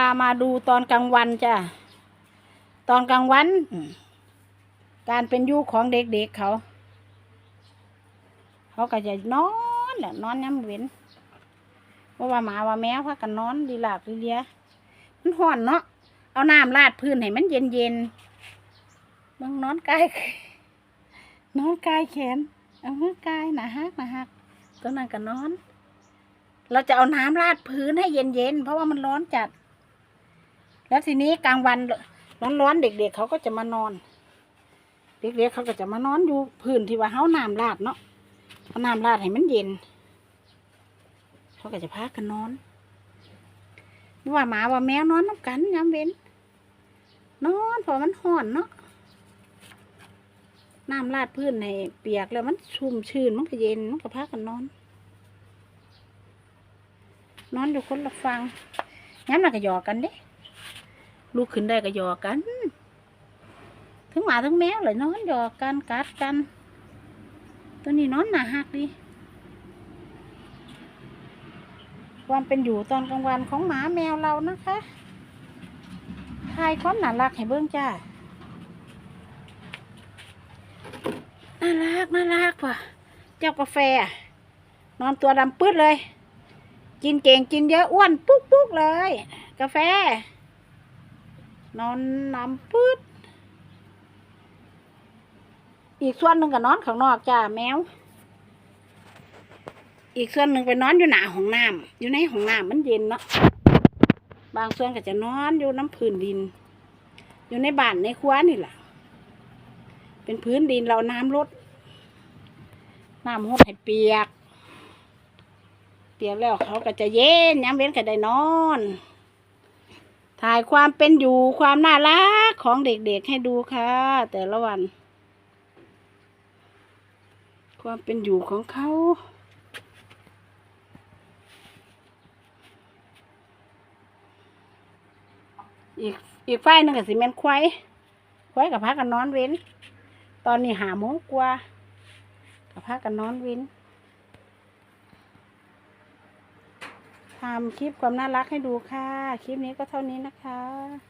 ามาดูตอนกลางวันจ้ะ ตอนกลางวัน การเป็นอยู่ของเด็กๆเขา เขาก็จะนอนแหละนอนย้ำเว้นเพราะว่าหมาว่าแมวพากันนอนดีหลากดีเลียมันห่อนเนาะเอาน้ำราดพื้นให้มันเย็นเย็นมึงนอนกายนอนกายแขนเอามือกายหนาฮักหนาฮักตัวนั้นก็นอน เราจะเอาน้ำราดพื้นให้เย็นๆเพราะว่ามันร้อนจัด แล้วทีนี้กลางวันร้อนๆเด็กๆเขาก็จะมานอน เด็กๆเขาก็จะมานอนอยู่พื้นที่ว่าเฮาน้ำราดเนาะเอาน้ำราดให้มันเย็น เขาก็จะพากันนอนนี่ว่าหมาว่าแมวนอนน้ำกันยามเว้นนอนเพอมันห่อนเนาะน้ำราดพื้นให้เปียกแล้วมันชุ่มชื้นมันก็เย็นมันก็พากันนอน นอนอยู่คนละฟังงั้นมันก็หยอกกันเด้ ลูกขึ้นได้ก็หยอกกันถึงหมาถึงแมวเลยนอนหยอกกันกัดกัน ตัวนี้นอนหนาหักดีความเป็นอยู่ตอนกลางวันของหมาแมวเรานะคะทายความน่ารักให้เบิ้งจ้าน่ารักน่ารักว่ะ เจ้ากาแฟอะนอนตัวดำปื้ดเลย กินเก่งกินเยอะอ้วนปุ๊กปุ๊กเลย กาแฟ นอนน้ำปื้ดอีกส่วนหนึ่งก็นอนข้างนอกจ้าแมว อีกส่วนหนึ่งไปนอนอยู่หน้าห้องน้ำอยู่ในห้องน้ำมันเย็นเนาะบางส่วนก็จะนอนอยู่น้ำพื้นดิน อยู่ในบ้านในครัวนี่แหละเป็นพื้นดินเราน้ำลดน้ำหดให้เปียก เปียกแล้วเขาก็จะเย็นย้ำเว้นก็ได้นอน ถ่ายความเป็นอยู่ความน่ารักของเด็กๆให้ดูค่ะ แต่ละวัน ความเป็นอยู่ของเขาอีกอีกฝ่ายหนึงกับสิเมนควายควายกับพากันนอนเว้น ตอนนี้หาโมงกว่ากับพากันนอนเว้น ทำคลิปความน่ารักให้ดูค่ะ คลิปนี้ก็เท่านี้นะคะ